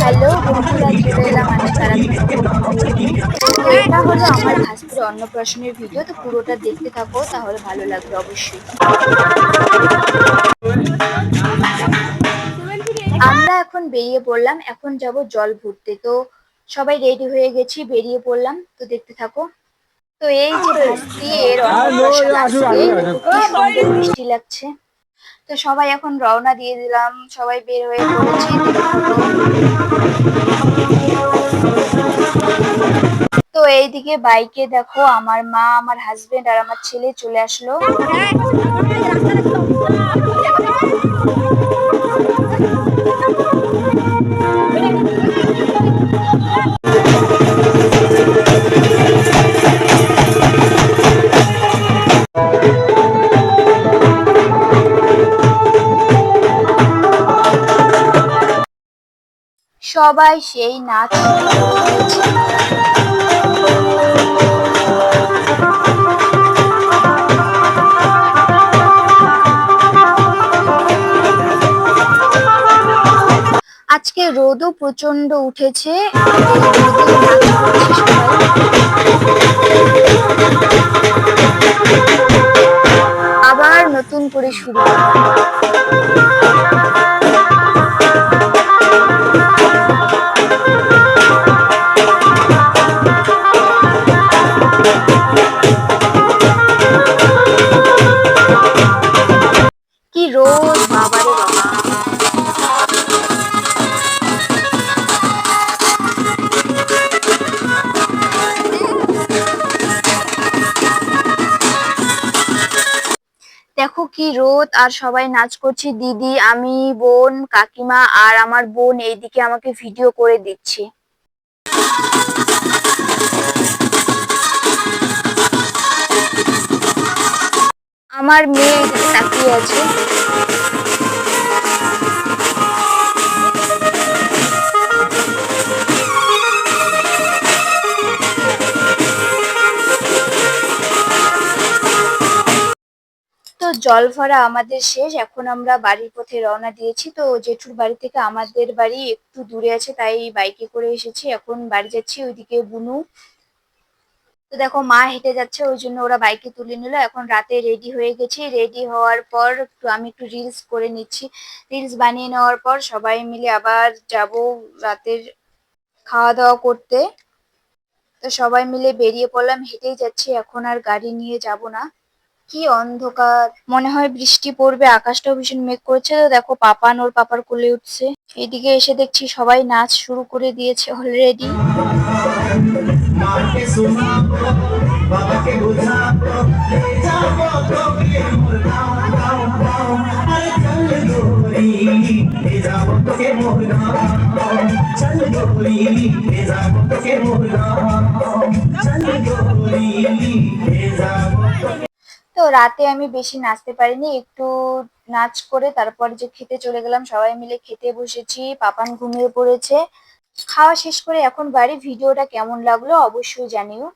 Hello বন্ধুরা এটা হলো আমার ভাস্কর অন্নপ্রাশনের ভিডিও তো পুরোটা দেখতে থাকো তাহলে ভালো লাগবে অবশ্যই। আমরা এখন বেরিয়ে পড়লাম এখন যাব জল ভরতে। তো সবাই রেডি হয়ে গেছি বেরিয়ে পড়লাম তো দেখতে থাকো। তো এই যে ভাস্তি এর অন্নপ্রাশন আসছে বৃষ্টি লাগছে। তো সবাই এখন রওনা দিয়ে দিলাম, সবাই বের হয়ে পড়েছি তো এইদিকে বাইকে দেখো, আমার মা, আমার হাজবেন্ড আর আমার ছেলে চলে আসলো। সবাই সেই নাচ আজকে রোদও প্রচণ্ড উঠেছে। আবার নতুন করে শুরু দেখো কি রোদ, আর সবাই নাচ করছি, দিদি, আমি, বোন, কাকিমা, আর আমার বোন এইদিকে আমাকে ভিডিও করে দিচ্ছে। আমার মেয়ে তাকিয়ে আছে। জল ভরা আমাদের শেষ। এখন আমরা বাড়ির পথে রওনা দিয়েছি। তো জেঠুর বাড়ি থেকে আমাদের বাড়ি একটু দূরে আছে, তাই বাইকে করে এসেছি। এখন বাড়ি যাচ্ছি ওইদিকে বুনু। তো দেখো, মা হেঁটে যাচ্ছে, ওই জন্য ওরা বাইকে তুলে নিল। এখন রাতে রেডি হয়ে গেছি। রেডি হওয়ার পর একটু আমি একটু রিলস করে নিচ্ছি। রিলস বানিয়ে নেওয়ার পর সবাই মিলে আবার যাব রাতের খাওয়া দাওয়া করতে। তো সবাই মিলে বেরিয়ে পড়লাম। হেঁটেই যাচ্ছি। এখন আর গাড়ি নিয়ে যাব না। কি অন্ধকার। মনে হয় বৃষ্টি পড়বে, আকাশটাও ভীষণ মেঘ করেছে। তো দেখো পাপান ওর পাপার কোলে উঠছে। এদিকে এসে দেখছি সবাই নাচ শুরু করে দিয়েছে অলরেডি মাকে তো রাতে আমি বেশি নাচতে পারিনি, একটু নাচ করে তারপর যে খেতে চলে গেলাম সবাই মিলে খেতে বসেছি, পাপান ঘুমিয়ে পড়েছে। খাওয়া শেষ করে এখন বাড়ি ভিডিওটা কেমন লাগল অবশ্যই জানিও।